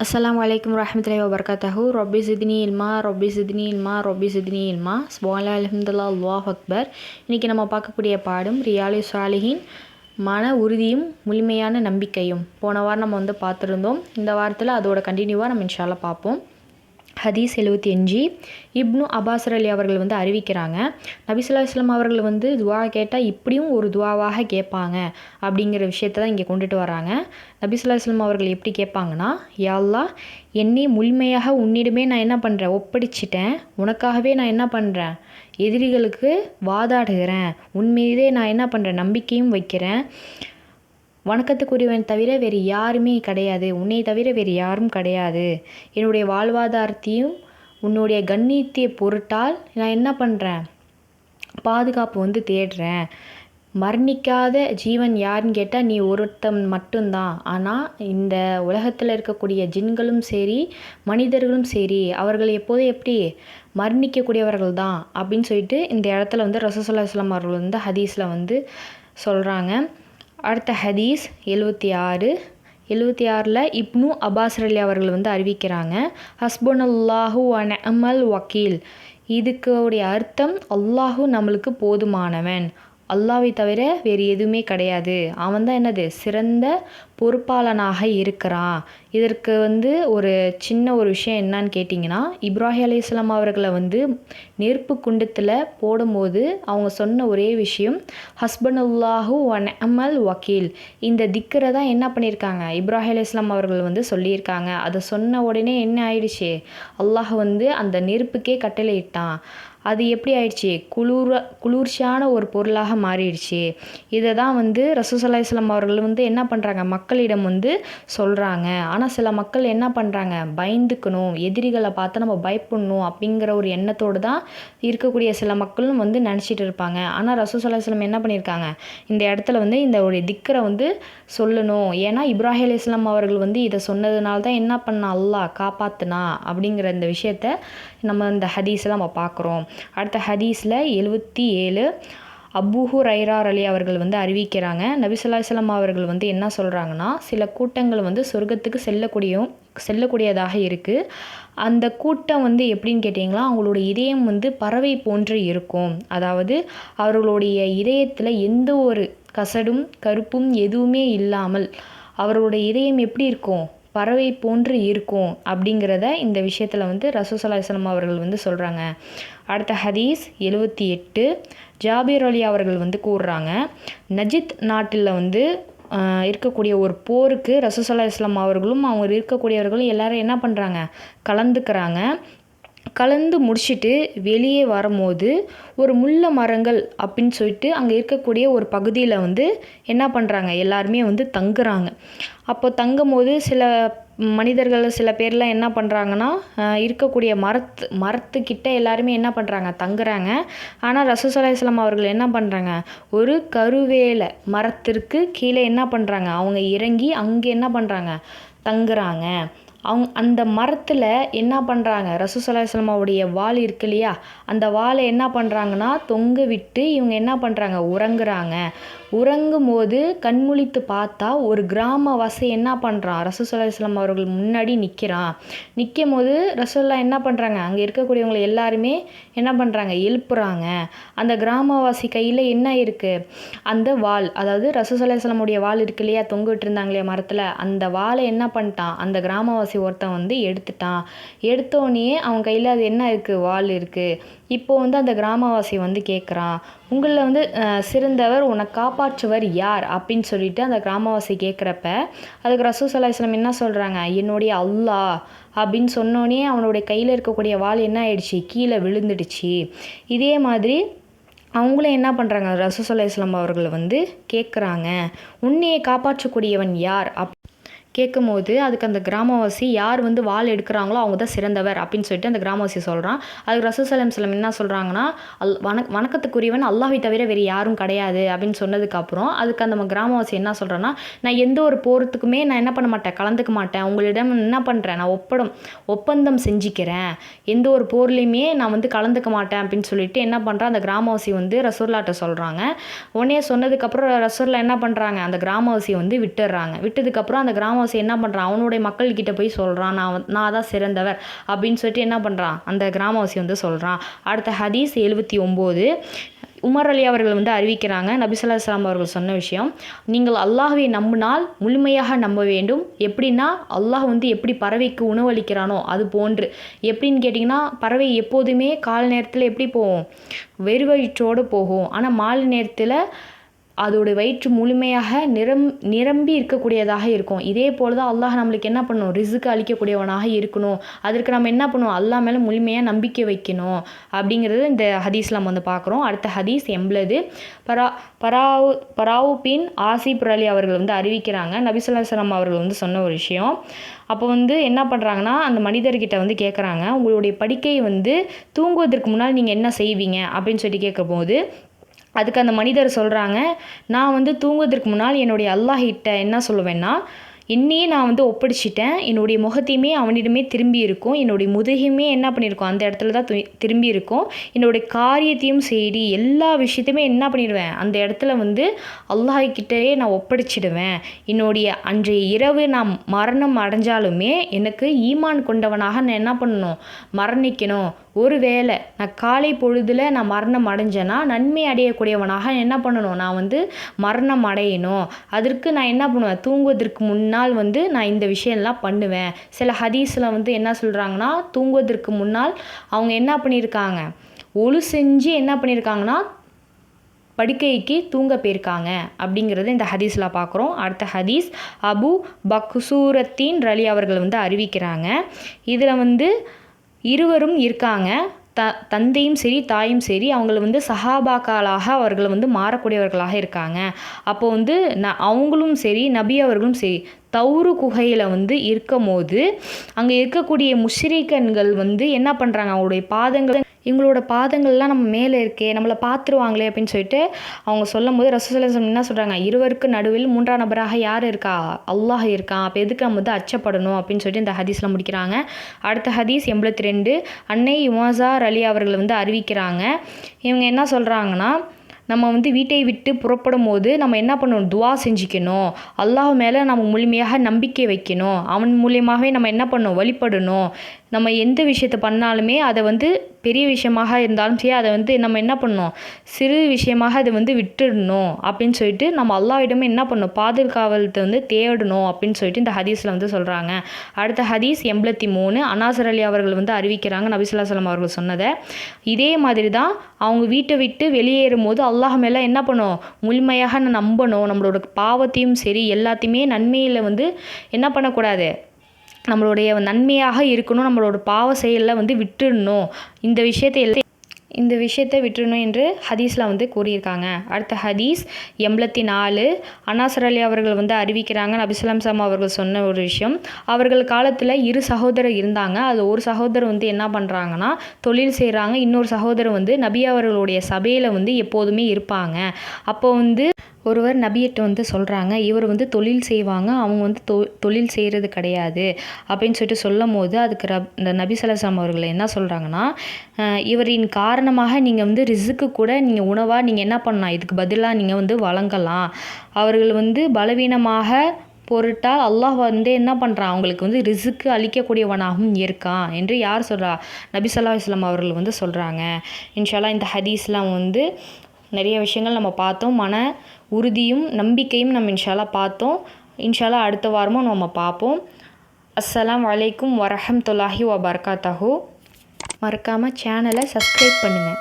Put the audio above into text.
Assalamualaikum warahmatullahi wabarakatuh. வபரகாத்தஹு zidni ilma, இல்மா zidni ilma, இல்மா zidni ilma. இல்மா ஸ்பாலா Allahu akbar. Akbar இன்றைக்கி நம்ம பார்க்கக்கூடிய பாடம் ரியாலி சாலிஹின் மன உறுதியும் முழுமையான நம்பிக்கையும் போன வாரம் நம்ம வந்து பார்த்துருந்தோம் இந்த வாரத்தில் அதோட கண்டினியூவாக நம்ம இன்ஷால்லாம் பார்ப்போம் ஹதீஸ் எழுபத்தி அஞ்சு. இப்னு அபாசர் அலி அவர்கள் வந்து அறிவிக்கிறாங்க நபிசுல்லா இஸ்லாம் அவர்கள் வந்து துவா கேட்டால் இப்படியும் ஒரு துவாவாக கேட்பாங்க அப்படிங்கிற விஷயத்த தான் இங்கே கொண்டுட்டு வராங்க. நபிசுல்லா இஸ்லாம் அவர்கள் எப்படி கேட்பாங்கன்னா யாழ்லா என்னை முழுமையாக உன்னிடமே நான் என்ன பண்ணுறேன் ஒப்படைச்சிட்டேன். உனக்காகவே நான் என்ன பண்ணுறேன் எதிரிகளுக்கு வாதாடுகிறேன். உன் மீதே நான் என்ன பண்ணுறேன் நம்பிக்கையும் வைக்கிறேன். வணக்கத்துக்குரியவன் தவிர வேறு யாருமே கிடையாது. உன்னை தவிர வேறு யாரும் கிடையாது. என்னுடைய வாழ்வாதாரத்தையும் உன்னுடைய கண்ணியத்தை பொருட்டால் நான் என்ன பண்ணுறேன் பாதுகாப்பு வந்து தேடுறேன். மரணிக்காத ஜீவன் யாருன்னு கேட்டால் நீ ஒருத்தன் மட்டும்தான். ஆனால் இந்த உலகத்தில் இருக்கக்கூடிய ஜின்களும் சரி மனிதர்களும் சரி அவர்கள் எப்போதும் எப்படி மரணிக்கக்கூடியவர்கள் தான் அப்படின்னு சொல்லிட்டு இந்த இடத்துல வந்து ரசூசல்லா இஸ்லாம் அவர்கள் வந்து ஹதீஸில் வந்து சொல்கிறாங்க அடுத்த ஹதீஸ் எழுபத்தி ஆறு. எழுபத்தி ஆறில் இப்னு அபாஸ் அலி அவர்கள் வந்து அறிவிக்கிறாங்க ஹஸ்பன் அல்லாஹூ அமல் வக்கீல். இதுக்குடைய அர்த்தம் அல்லாஹூ நம்மளுக்கு போதுமானவன். அல்லாவை தவிர வேறு எதுவுமே கிடையாது. அவன் தான் என்னது? சிறந்த பொறுப்பாளனாக இருக்கிறான். இதற்கு வந்து ஒரு சின்ன ஒரு விஷயம் என்னன்னு கேட்டிங்கன்னா இப்ராஹிம் அலி இஸ்லாம் அவர்களை வந்து நெருப்பு குண்டத்தில் போடும்போது அவங்க சொன்ன ஒரே விஷயம் ஹஸ்பனுல்லாஹு ஒன் அமல் வக்கீல். இந்த திக்கரை தான் என்ன பண்ணியிருக்காங்க? இப்ராஹிம் அலி இஸ்லாம் அவர்கள் வந்து சொல்லியிருக்காங்க. அதை சொன்ன உடனே என்ன ஆயிடுச்சு? அல்லாஹ் வந்து அந்த நெருப்புக்கே கட்டளையிட்டான். அது எப்படி ஆயிடுச்சு? குளிர குளிர்ச்சியான ஒரு பொருளாக மாறிடுச்சு. இதை தான் வந்து ரசூசல்லா இஸ்லாம் அவர்கள் வந்து என்ன பண்ணுறாங்க மக்களிடம் வந்து சொல்கிறாங்க ஆனால் சில மக்கள் என்ன பண்ணுறாங்க பயந்துக்கணும். எதிரிகளை பார்த்து நம்ம பயப்படணும் அப்படிங்கிற ஒரு எண்ணத்தோடு தான் இருக்கக்கூடிய சில மக்களும் வந்து நினச்சிட்டு இருப்பாங்க. ஆனால் ரசூசல்லா இஸ்லாம் என்ன பண்ணியிருக்காங்க? இந்த இடத்துல வந்து இந்த ஒரு திக்கரை வந்து சொல்லணும். ஏன்னா இப்ராஹிம் அலி இஸ்லாம் அவர்கள் வந்து இதை சொன்னதுனால தான் என்ன பண்ணா? அல்லா காப்பாத்துனா அப்படிங்கிற இந்த விஷயத்த நம்ம இந்த ஹதீஸில் நம்ம பார்க்குறோம். அடுத்த ஹதீஸில் எழுபத்தி ஏழு. அபூஹு ரைரார் அலி அவர்கள் வந்து அறிவிக்கிறாங்க நபிசுல்லாஸ்லாம் அவர்கள் வந்து என்ன சொல்கிறாங்கன்னா சில கூட்டங்கள் வந்து சொர்க்கத்துக்கு செல்லக்கூடிய செல்லக்கூடியதாக இருக்குது அந்த கூட்டம் வந்து எப்படின்னு கேட்டிங்களா அவங்களோட இதயம் வந்து பறவை போன்று இருக்கும். அதாவது அவர்களுடைய இதயத்தில் எந்த ஒரு கசடும் கருப்பும் எதுவுமே இல்லாமல் அவர்களுடைய இதயம் எப்படி இருக்கும்? பறவை போன்று இருக்கும் அப்படிங்கிறத இந்த விஷயத்தில் வந்து ரசூசலாசனம் அவர்கள் வந்து சொல்கிறாங்க அடுத்த ஹதீஸ் எழுபத்தி எட்டு. ஜாபீர் அலி அவர்கள் வந்து கூறுறாங்க நஜித் நாட்டில் வந்து இருக்கக்கூடிய ஒரு போருக்கு ரசூசல்லா இஸ்லாம் அவர்களும் அவங்க இருக்கக்கூடியவர்களும் எல்லாரும் என்ன பண்ணுறாங்க கலந்துக்கிறாங்க. கலந்து முடிச்சுட்டு வெளியே வரும்போது ஒரு முள்ள மரங்கள் அப்படின்னு சொல்லிட்டு அங்கே இருக்கக்கூடிய ஒரு பகுதியில் வந்து என்ன பண்ணுறாங்க எல்லாருமே வந்து தங்குறாங்க. அப்போ தங்கும் போது சில மனிதர்கள் சில பேர்லாம் என்ன பண்ணுறாங்கன்னா இருக்கக்கூடிய மரத்து மரத்துக்கிட்ட எல்லாருமே என்ன பண்ணுறாங்க தங்குறாங்க. ஆனால் ரசூசல்லா இஸ்லாம் அவர்கள் என்ன பண்ணுறாங்க ஒரு கருவேலை மரத்திற்கு கீழே என்ன பண்ணுறாங்க அவங்க இறங்கி அங்கே என்ன பண்ணுறாங்க தங்குறாங்க. அவங்க அந்த மரத்தில் என்ன பண்ணுறாங்க ரசூசலாஸ்லமாவுடைய வால் இருக்கு இல்லையா? அந்த வாலை என்ன பண்ணுறாங்கன்னா தொங்க விட்டு இவங்க என்ன பண்ணுறாங்க உறங்குறாங்க. உறங்கும் போது கண்முழித்து பார்த்தா ஒரு கிராமவாசி என்ன பண்ணுறான் ரசூசல்லா இஸ்லாம் அவர்கள் முன்னாடி நிற்கிறான் நிற்கும் போது ரசோல்லா என்ன பண்ணுறாங்க அங்கே இருக்கக்கூடியவங்களை எல்லாருமே என்ன பண்ணுறாங்க எழுப்புறாங்க. அந்த கிராமவாசி கையில் என்ன இருக்குது அந்த வால் அதாவது ரசூசல்லா இஸ்லாமுடைய வால் இருக்கு இல்லையா? தொங்க விட்டுருந்தாங்க இல்லையா மரத்தில். அந்த வாலை என்ன பண்ணிட்டான்? அந்த கிராமவாசி ஒருத்தன் வந்து எடுத்துட்டான். எடுத்தோடனே அவன் கையில் அது என்ன இருக்குது வால் இருக்குது இப்போது வந்து அந்த கிராமவாசி வந்து கேட்குறான் உங்களில் வந்து சிறந்தவர் உன்னை காப்பாற்றுவர் யார்? அப்படின்னு சொல்லிட்டு அந்த கிராமவாசி கேட்குறப்ப அதுக்கு ரசூசல்லா இஸ்லாம் என்ன சொல்கிறாங்க என்னுடைய அல்லாஹ் அப்படின்னு சொன்னோடனே அவனுடைய கையில் இருக்கக்கூடிய வால் என்ன ஆயிடுச்சு? கீழே விழுந்துடுச்சு. இதே மாதிரி அவங்களும் என்ன பண்ணுறாங்க ரசூசல்லா இஸ்லாம் அவர்களை வந்து கேட்குறாங்க உன்னையை காப்பாற்றக்கூடியவன் யார்? அப் கேட்கும்போது அதுக்கு அந்த கிராமவாசி யார் வந்து வாள் எடுக்கிறாங்களோ அவங்க தான் சிறந்தவர் அப்படின்னு சொல்லிட்டு அந்த கிராமவாசி சொல்கிறான் அதுக்கு ரசூசலம் சிலம் என்ன சொல்கிறாங்கன்னா அல் வணக் வணக்கத்துக்குரியவன் அல்லாஹை தவிர வேறு யாரும் கிடையாது அப்படின்னு சொன்னதுக்கப்புறம் அதுக்கு அந்த கிராமவாசி என்ன சொல்கிறேன்னா நான் எந்த ஒரு போகிறதுக்குமே நான் என்ன பண்ண மாட்டேன் கலந்துக்க மாட்டேன். உங்களிடம் என்ன பண்ணுறேன் நான் ஒப்படம் ஒப்பந்தம் செஞ்சுக்கிறேன். எந்த ஒரு போர்லேயுமே நான் வந்து கலந்துக்க மாட்டேன் அப்படின்னு சொல்லிட்டு என்ன பண்ணுறேன் அந்த கிராமவாசி வந்து ரசூல்லாட்ட சொல்கிறாங்க உடனே சொன்னதுக்கப்புறம் ரசூல்லா என்ன பண்ணுறாங்க அந்த கிராமவாசியை வந்து விட்டுடுறாங்க. விட்டதுக்கப்புறம் அந்த கிராம கிராமவாசி என்ன பண்ணுறான் அவனுடைய மக்கள்கிட்ட போய் சொல்கிறான் நான் நான் தான் சிறந்தவர். அப்படின்னு சொல்லிட்டு என்ன பண்ணுறான் அந்த கிராமவாசி வந்து சொல்கிறான் அடுத்த ஹதீஸ் எழுபத்தி ஒம்பது. உமர் அலி அவர்கள் வந்து அறிவிக்கிறாங்க நபிசல்லா இஸ்லாம் அவர்கள் சொன்ன விஷயம் நீங்கள் அல்லாஹுவை நம்பினால் முழுமையாக நம்ப வேண்டும். எப்படின்னா அல்லாஹ் வந்து எப்படி பறவைக்கு உணவளிக்கிறானோ அது போன்று. எப்படின்னு கேட்டிங்கன்னா பறவை எப்போதுமே கால நேரத்தில் எப்படி போகும்? வெறுவயிற்றோடு போகும். ஆனால் மாலை நேரத்தில் அதோடய வயிற்று முழுமையாக நிரம் நிரம்பி இருக்கக்கூடியதாக இருக்கும். இதே போல் தான் அல்லாஹ் நம்மளுக்கு என்ன பண்ணணும் ரிசுக்கு அளிக்கக்கூடியவனாக இருக்கணும். அதற்கு நம்ம என்ன பண்ணுவோம் அல்லாஹ் மேலே முழுமையாக நம்பிக்கை வைக்கணும். அப்படிங்கிறது இந்த ஹதீஸ் நம்ம வந்து பார்க்குறோம். அடுத்த ஹதீஸ் எம்பளது பரா பராவு பராவுபின் ஆசிப் அலி அவர்கள் வந்து அறிவிக்கிறாங்க. நபிசுல்லாஸ்லாம் அவர்கள் வந்து சொன்ன ஒரு விஷயம். அப்போ வந்து என்ன பண்ணுறாங்கன்னா அந்த மனிதர்கிட்ட வந்து கேட்குறாங்க உங்களுடைய படிக்கை வந்து தூங்குவதற்கு முன்னால் நீங்கள் என்ன செய்வீங்க? அப்படின்னு சொல்லி கேட்கும்போது அதுக்கு அந்த மனிதர் சொல்கிறாங்க நான் வந்து தூங்குவதற்கு முன்னால் என்னுடைய அல்லாஹிட்ட என்ன சொல்லுவேன்னா என்னையே நான் வந்து ஒப்படைச்சிட்டேன். என்னுடைய முகத்தையுமே அவனிடமே திரும்பி இருக்கும் என்னுடைய முதுகையுமே என்ன பண்ணியிருக்கோம்? அந்த இடத்துல தான் தி- திரும்பி இருக்கும் என்னுடைய காரியத்தையும் சரி எல்லா விஷயத்தையுமே என்ன பண்ணிடுவேன்? அந்த இடத்துல வந்து அல்லாஹ்கிட்டயே நான் ஒப்படைச்சிடுவேன். என்னுடைய அன்றைய இரவு நான் மரணம் அடைஞ்சாலுமே எனக்கு ஈமான் கொண்டவனாக நான் என்ன பண்ணணும்? மரணிக்கணும். ஒருவேளை நான் காலை பொழுதில் நான் மரணம் அடைஞ்சேன்னா நன்மை அடையக்கூடியவனாக என்ன பண்ணணும்? நான் வந்து மரணம் அடையணும். அதற்கு நான் என்ன பண்ணுவேன்? தூங்குவதற்கு முன்னால் வந்து நான் இந்த விஷயம்லாம் பண்ணுவேன். சில ஹதீஸில் வந்து என்ன சொல்கிறாங்கன்னா தூங்குவதற்கு முன்னால் அவங்க என்ன பண்ணியிருக்காங்க? ஒழு செஞ்சு என்ன பண்ணியிருக்காங்கன்னா படுக்கைக்கு தூங்க போயிருக்காங்க. அப்படிங்கிறத இந்த ஹதீஸில் பார்க்குறோம். அடுத்த ஹதீஸ் அபு பக்சூரத்தின் ரலி அவர்கள் வந்து அறிவிக்கிறாங்க. இதில் வந்து இருவரும் இருக்காங்க. த தந்தையும் சரி தாயும் சரி அவங்கள வந்து சஹாபாக்களாக அவர்கள் வந்து மாறக்கூடியவர்களாக இருக்காங்க. அப்போ வந்து ந அவங்களும் சரி நபி அவர்களும் சரி தௌரு குகையில் வந்து இருக்கும் போது அங்கே இருக்கக்கூடிய முஷ்ரிக்கன்கள் வந்து என்ன பண்ணுறாங்க அவங்களுடைய பாதங்கள் இவங்களோட பாதங்கள்லாம் நம்ம மேலே இருக்கே நம்மளை பார்த்துருவாங்களே அப்படின்னு சொல்லிட்டு அவங்க சொல்லும் போது ரசூசலம் என்ன சொல்கிறாங்க இருவருக்கு நடுவில் மூன்றாம் நபராக யார் இருக்கா? அல்லாஹ் இருக்கான் அப்போ எதுக்கு நம்ம வந்து அச்சப்படணும் அப்படின்னு சொல்லிட்டு இந்த ஹதீஸில் முடிக்கிறாங்க. அடுத்த ஹதீஸ் எண்பத்தி ரெண்டு. அன்னை யுமாசார் அலி அவர்கள் வந்து அறிவிக்கிறாங்க. இவங்க என்ன சொல்கிறாங்கன்னா நம்ம வந்து வீட்டை விட்டு புறப்படும் போது நம்ம என்ன பண்ணணும்? துவா செஞ்சுக்கணும். அல்லாஹ் மேலே நம்ம முழுமையாக நம்பிக்கை வைக்கணும். அவன் மூலியமாகவே நம்ம என்ன பண்ணணும்? வழிபடணும். நம்ம எந்த விஷயத்தை பண்ணாலுமே அதை வந்து பெரிய விஷயமாக இருந்தாலும் சரி அதை வந்து நம்ம என்ன பண்ணணும் சிறு விஷயமாக அதை வந்து விட்டுடணும் அப்படின்னு சொல்லிட்டு நம்ம அல்லாவிடமே என்ன பண்ணணும் பாதுகாவலத்தை வந்து தேடணும் அப்படின்னு சொல்லிட்டு இந்த ஹதீஸில் வந்து சொல்கிறாங்க அடுத்த ஹதீஸ் எண்பத்தி மூணு. அனாசர் அலி அவர்கள் வந்து அறிவிக்கிறாங்க நபிசுல்லாசலம் அவர்கள் சொன்னதை. இதே மாதிரி தான் அவங்க வீட்டை விட்டு வெளியேறும் போது அல்லாஹ் மேலே என்ன பண்ணும்? முழுமையாக நம்பணும். நம்மளோட பாவத்தையும் சரி எல்லாத்தையுமே நன்மையில் வந்து என்ன பண்ணக்கூடாது? நம்மளுடைய நன்மையாக இருக்கணும் நம்மளோட பாவ செயலில் வந்து விட்டுடணும் இந்த விஷயத்தை எல்லாம் இந்த விஷயத்தை விட்டுணும் என்று ஹதீஸில் வந்து கூறியிருக்காங்க. அடுத்த ஹதீஸ் எண்பத்தி நாலு அனாசர் அலி அவர்கள் வந்து அறிவிக்கிறாங்க நபிசுலாம் சாம் அவர்கள் சொன்ன ஒரு விஷயம். அவர்கள் காலத்தில் இரு சகோதரர் இருந்தாங்க. அது ஒரு சகோதரர் வந்து என்ன பண்ணுறாங்கன்னா தொழில் செய்கிறாங்க இன்னொரு சகோதரர் வந்து நபி அவர்களுடைய சபையில் வந்து எப்போதுமே இருப்பாங்க. அப்போ வந்து ஒருவர் நபியிட்ட வந்து சொல்கிறாங்க இவர் வந்து தொழில் செய்வாங்க அவங்க வந்து தொ தொழில் செய்கிறது கிடையாது அப்படின்னு சொல்லிட்டு சொல்லும் போது அதுக்கு ரப் இந்த நபி சலசாம் அவர்கள் என்ன சொல்கிறாங்கன்னா இவரின் காரணமாக நீங்கள் வந்து ரிசுக்கு கூட நீங்கள் உணவாக நீங்கள் என்ன பண்ணலாம் இதுக்கு பதிலாக நீங்கள் வந்து வழங்கலாம். அவர்கள் வந்து பலவீனமாக பொருட்டால் அல்லாஹ் வந்து என்ன பண்ணுறான் அவங்களுக்கு வந்து ரிசுக்கு அளிக்கக்கூடியவனாகவும் இருக்கான் என்று யார் சொல்கிறா நபி சொல்லா இஸ்லாம் அவர்கள் வந்து சொல்கிறாங்க இன்ஷால்லா இந்த ஹதீஸ்லாம் வந்து நிறைய விஷயங்கள் நம்ம பார்த்தோம். மன உறுதியும் நம்பிக்கையும் நம்ம இன்ஷால்லா பார்த்தோம். இன்ஷால்லா அடுத்த வாரமும் நம்ம பார்ப்போம். அஸ்ஸலாம் வலைக்கும் வரஹம்துல்லாஹி வபர்காத்தஹு. மறக்காமல் சேனலை சப்ஸ்கிரைப் பண்ணுங்கள்